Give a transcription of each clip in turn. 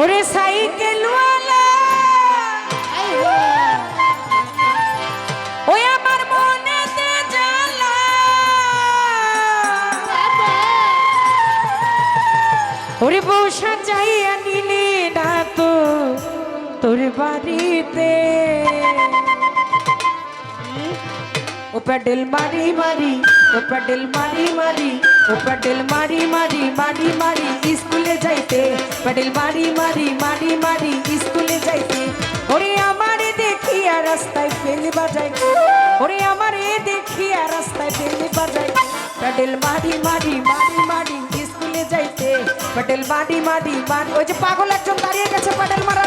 ওরে সাইকেলওয়ালা ওই আমার মনেতে জ্বালা। ওরে বসা যাইয়া নিলে না তো তোর বাড়িতে। ও প্যাডেল মারি মারি ও প্যাডেল মারি মারি। ও প্যাডেল মারি মারি মারি মারি স্কুলে যাইতে প্যাডেল মারি মারি মারি মারি স্কুলে যাইতে ওরে আমারে দেখিয়া রাস্তায় ফেলে বাজাই ওরে আমারে দেখিয়া রাস্তায় ফেলে বাজাই প্যাডেল মারি মারি মারি মারি স্কুলে যাইতে প্যাডেল মারি মারি মারি ওই যে পাগল একজন দাঁড়িয়ে গেছে প্যাডেল মারার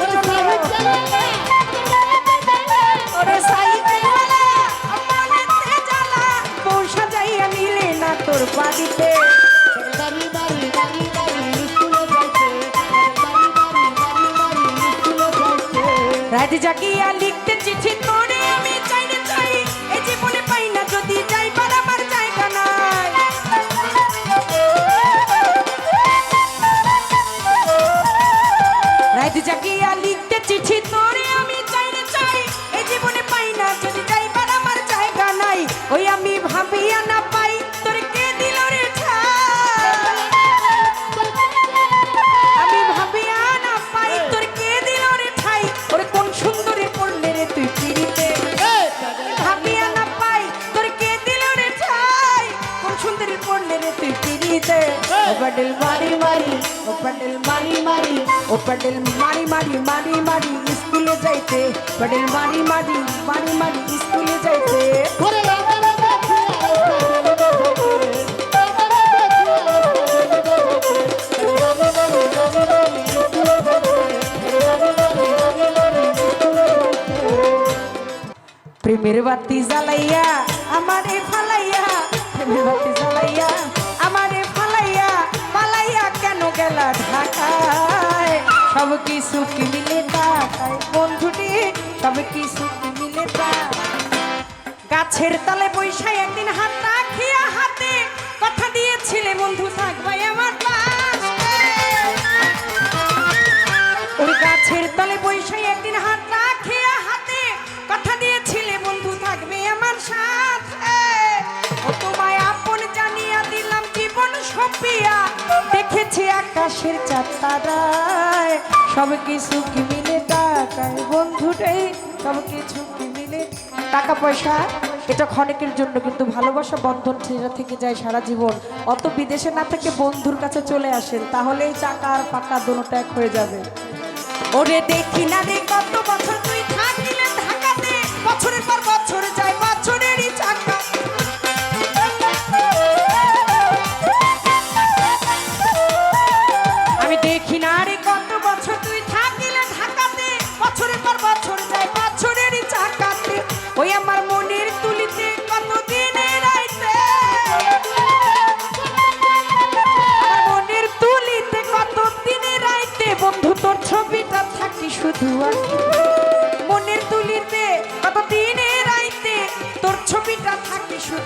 রাত জাগিয়া লিখতে চিঠি ও প্যাডেল মারি মারি ও প্যাডেল মারি মারি ও প্যাডেল মারি মারি মারি মারি স্কুলে যাইতে প্যাডেল মারি মারি মারি মারি স্কুলে যাইতে প্রেমের বাতি জ্বালাইয়া আমারে ফালাইয়া প্রেমের বাতি কি মিলে তাই বন্ধুটি তবে কি মিলে তা? গাছের তালে বৈশাই আকাশের চাঁদ তারায়। সব কিছু কি মিলে টাকায়? বন্ধুটাই সব কিছু কি মিলে? টাকা, পয়সা, এটা ক্ষণিকের জন্য কিন্তু ভালোবাসা বন্ধন ছেড়ে থেকে যায় সারা জীবন। অত বিদেশে না থেকে বন্ধুর কাছে চলে আসেন, তাহলেই চাকা আর পাকা দুটো এক হয়ে যাবে। ওরে দেখি না রে, কত বছর তুই থাকিলে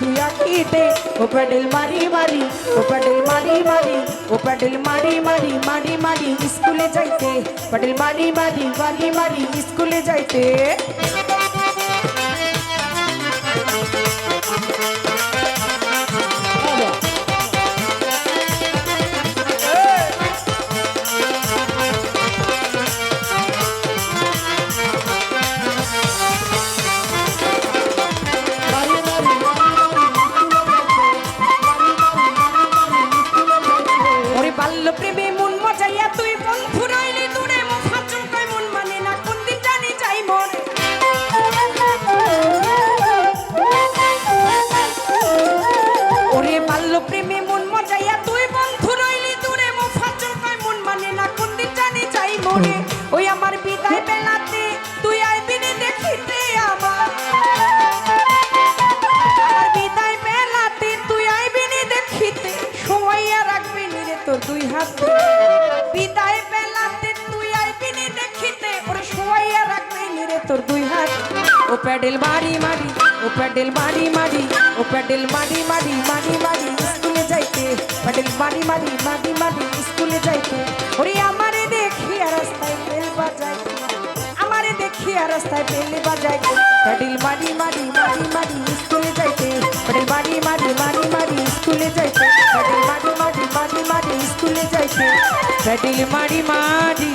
থাকি শুধু আঁকিতে ও প্যাডেল মারি মারি ও প্যাডেল মারি মারি ও প্যাডেল মারি মারি মারি মারি স্কুলে যাইতে প্যাডেল মারি মারি মারি মারি স্কুলে প্রেমে মন মজাইয়া তুই বন্ধু রইলি দূরে মুখা চুলকায় মন মানে না কোন দিন জানি মরে। ওই আমার বিদায় বেলাতে তুই আইবি নি দেখিতে আমার। আমার বিদায় বেলাতে তুই আইবি নি দেখিতে, শোয়াইয়া রাখবি নি রে তোর দুই হাতে। বিদায় বেলাতে তুই আইবি নি দেখিতে, ওরে শোয়াইয়া রাখবি নি রে তোর দুই হাত। ও প্যাডেল মারি মারি, ও প্যাডেল মারি মারি, ও প্যাডেল মারি মারি মারি মারি। যাইতে প্যাডেল মারি মারি মারি মারি স্কুলে যাইতে ওরে আমারে দেখিয়া রাস্তায় বেল বাজাইতে আমারে দেখিয়া রাস্তায় বেল বাজাইতে প্যাডেল মারি মারি মারি মারি স্কুলে যাইতে প্যাডেল মারি মারি মারি মারি স্কুলে যাইতে প্যাডেল মারি মারি মারি মারি স্কুলে যাইতে প্যাডেল মারি মারি